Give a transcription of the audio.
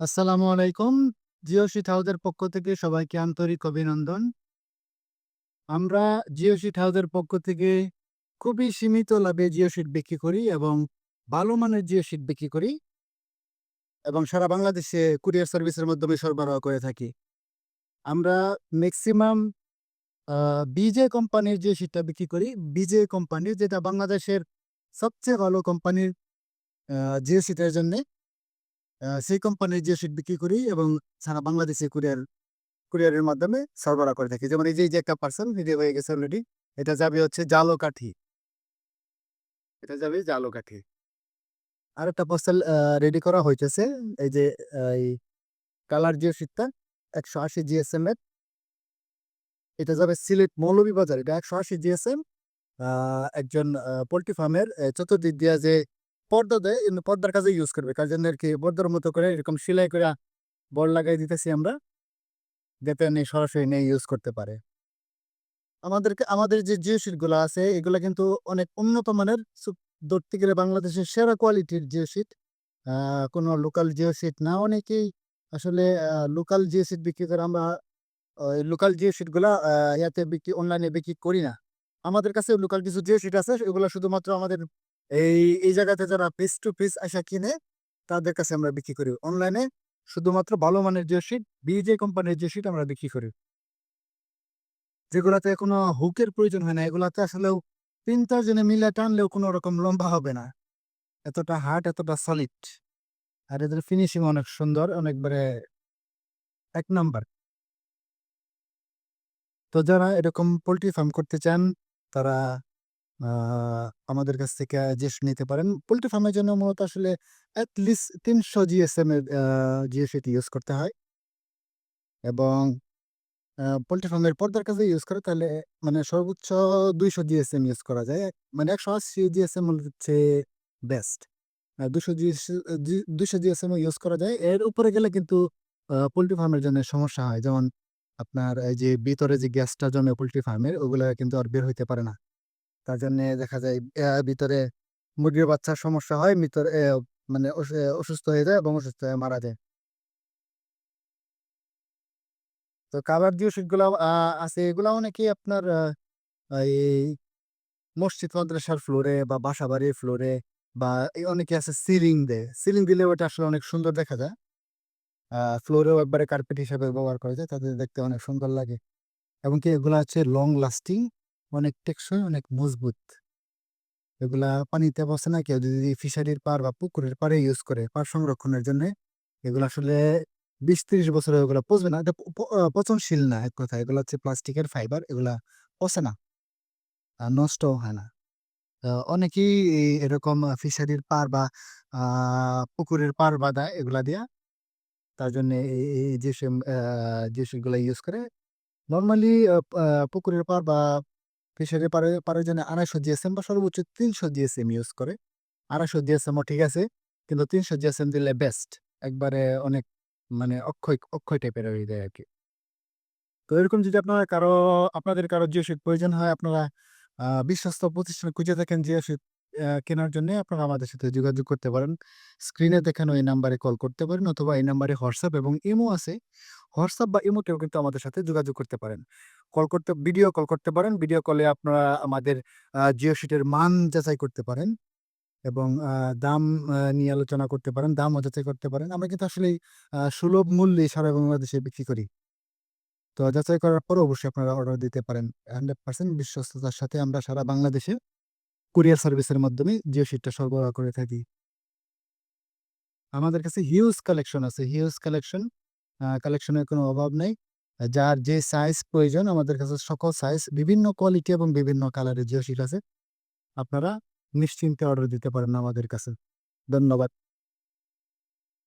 আসসালামু আলাইকুম। জিও শিট হাউসের পক্ষ থেকে সবাইকে আন্তরিক অভিনন্দন। আমরা জিও শিট হাউসের পক্ষ থেকে খুবই সীমিত লাভে জিও শিট বিক্রি করি এবং ভালো মানের জিও শিট বিক্রি করি। এবং সারা বাংলাদেশে কুরিয়ার সার্ভিসের মাধ্যমে সরবরাহ করে থাকি। আমরা ম্যাক্সিমাম বিজে কোম্পানির জিও শিটটা বিক্রি করি। বিজে কোম্পানির, যেটা বাংলাদেশের সবচেয়ে ভালো কোম্পানির জিও শিটের জন্যে। সেই কোম্পানির যে শিট বিক্রি করি এবং সারা বাংলাদেশে কুরিয়ার কুরিয়ারের মাধ্যমে সরবরাহ করে থাকি। যেমন এই যে, একটা পার্সেল রেডি হয়ে গেছে অলরেডি। এটা যাবে হচ্ছে জালকাঠি। এটা যাবে জালকাঠি। আরেকটা পার্সেল আ রেডি করা হইতেছে। এই যে এই কালার জিও শিটটা ১৮০ জিএসএম এর। এটা যাবে সিলেট মৌলভীবাজার। এটা ১৮০ জিএসএম। আ একজন পোল্ট্রি ফার্মের চতুর্দিক দিয়া যে পর্দা দেয়, পর্দার কাজে ইউজ করবে। কার জন্য আরকি পর্দার মতো করে এরকম সেলাই কইরা বল লাগাই দিতেছি আমরা। যাতে উনি সরাসরি নিয়ে ইউজ করতে পারে। আমাদেরকে আমাদের যে জিও শিটগুলা আছে এগুলা কিন্তু অনেক উন্নত মানের ধরতে গেলে বাংলাদেশের সেরা কোয়ালিটির জিও শিট। কোনো লোকাল জিও শিট না। অনেকেই আসলে লোকাল জিও শিট বিক্রি করে আমরা লোকাল জিও শিটগুলা আ ইয়াতে বিক্রি অনলাইনে বিক্রি করি না। আমাদের কাছে লোকাল কিছু জিও শিট আছে সেগুলা শুধুমাত্র আমাদের এই, এই জায়গাতে যারা ফেস টু ফেস আসা কিনে তাদের কাছে আমরা বিক্রি করি। অনলাইনে শুধুমাত্র ভালো মানের জিও শিট, বিজে কোম্পানির জিও শিট আমরা বিক্রি করি। যেগুলাতে কোনো হুকের প্রয়োজন হয় না। এগুলাতে আসলেও ৩-৪ জনে মিলে টানলেও কোনো রকম লম্বা হবে না। এতটা হার্ড, এতটা সলিড। আর এদের ফিনিশিং অনেক সুন্দর, অনেকবারে এক নাম্বার। তো যারা এরকম পোলট্রি ফার্ম করতে চান তারা আমাদের কাছ থেকে শিট নিতে পারেন। পোল্ট্রি ফার্মের জন্য মূলত আসলে এট লিস্ট ৩০০ জিএসএম এর জিও শিট ইউজ করতে হয়। এবং পোল্ট্রি ফার্মের পর্দার কাজে ইউজ করে, তাহলে মানে সর্বোচ্চ ২০০ জিএসএম ইউজ করা যায়। মানে ১৮০ জিএসএম হচ্ছে বেস্ট। ২০০ জিএস ২০০ জিএসএম ইউজ করা যায়। এর উপরে গেলে কিন্তু পোল্ট্রি ফার্মের জন্য সমস্যা হয়। যেমন আপনার এই যে ভিতরে যে গ্যাসটা জমে পোলট্রি ফার্মের ওগুলো কিন্তু আর বের হইতে পারে না। তার জন্য দেখা যায় ভিতরে মুরগির বাচ্চার সমস্যা হয়। ভিতরে মানে অসুস্থ হয়ে যায় এবং অসুস্থ হয়ে মারা যায়। তো কালার জিও শিটগুলা আ আছে এগুলা অনেকেই আপনার এই মসজিদ মাদ্রাসার ফ্লোরে বা বাসাবাড়ির ফ্লোরে বা অনেকে আছে সিলিং দেয়। সিলিং দিলে ওটা আসলে অনেক সুন্দর দেখা যায়। ফ্লোরেও একবারে কার্পেট হিসাবে ব্যবহার করা যায়। তাতে দেখতে অনেক সুন্দর লাগে। এবং কি এগুলা হচ্ছে লং লাস্টিং, অনেক টেকসই, অনেক মজবুত। এগুলা পানিতে পচে না। কেউ যদি ফিশারির পাড় বা পুকুরের পাড়ে ইউজ করে পাড় সংরক্ষণের জন্যে এগুলা আসলে ২০-৩০ বছরে ওগুলা পচবে না। এটা পচনশীল না এক কথায়। এগুলা হচ্ছে প্লাস্টিকের ফাইবার। এগুলা পচে না। আ নষ্টও হয় না। অনেকেই এরকম ফিশারির পাড় বা পুকুরের পাড় বাঁধায় এগুলা দিয়া। তার জন্যে এই শিম আ ইউজ করে। নরমালি পুকুরের পাড় বা ফিশারির পারে জন্য ২৫০ জিএসএম বা সর্বোচ্চ ৩০০ জিএসএম ইউজ করে। ২৫০ জিএসএমও ঠিক আছে। কিন্তু ৩০০ জিএসএম দিলে বেস্ট। একবারে অনেক মানে অক্ষয়, অক্ষয় টাইপের হয়ে যায় আর কি তো এরকম যদি আপনার কারও আপনাদের কারও জিও প্রয়োজন হয় আপনারা বিশ্বস্ত প্রতিষ্ঠান খুঁজে থাকেন জিও কেনার জন্যে আপনারা আমাদের সাথে যোগাযোগ করতে পারেন। স্ক্রিনে দেখানো এই নাম্বারে কল করতে পারেন অথবা এই নাম্বারে হোয়াটসঅ্যাপ এবং ইমো আছে। হোয়াটসঅ্যাপ বা ইমোতেও কিন্তু আমাদের সাথে যোগাযোগ করতে পারেন। কল করতে ভিডিও কল করতে পারেন। ভিডিও কলে আপনারা আমাদের আ জিও শিটের মান যাচাই করতে পারেন। এবং আ দাম আ নিয়ে আলোচনা করতে পারেন। দামও যাচাই করতে পারেন। আমরা কিন্তু আসলেই আ সুলভ মূল্যে সারা বাংলাদেশে বিক্রি করি। তো যাচাই করার পরে অবশ্যই আপনারা অর্ডার দিতে পারেন। 100% বিশ্বস্ততার সাথে আমরা সারা বাংলাদেশে কুরিয়ার সার্ভিসের মাধ্যমে জিও শিটটা সরবরাহ করে থাকি। আমাদের কাছে হিউজ কালেকশন আছে। Huge collection. কালেকশনের কোনো অভাব নাই। যার যে সাইজ প্রয়োজন, আমাদের কাছে সকল সাইজ, বিভিন্ন কোয়ালিটি এবং বিভিন্ন কালারের জিও শিট আছে। আপনারা নিশ্চিন্তে অর্ডার দিতে পারেন আমাদের কাছে। ধন্যবাদ।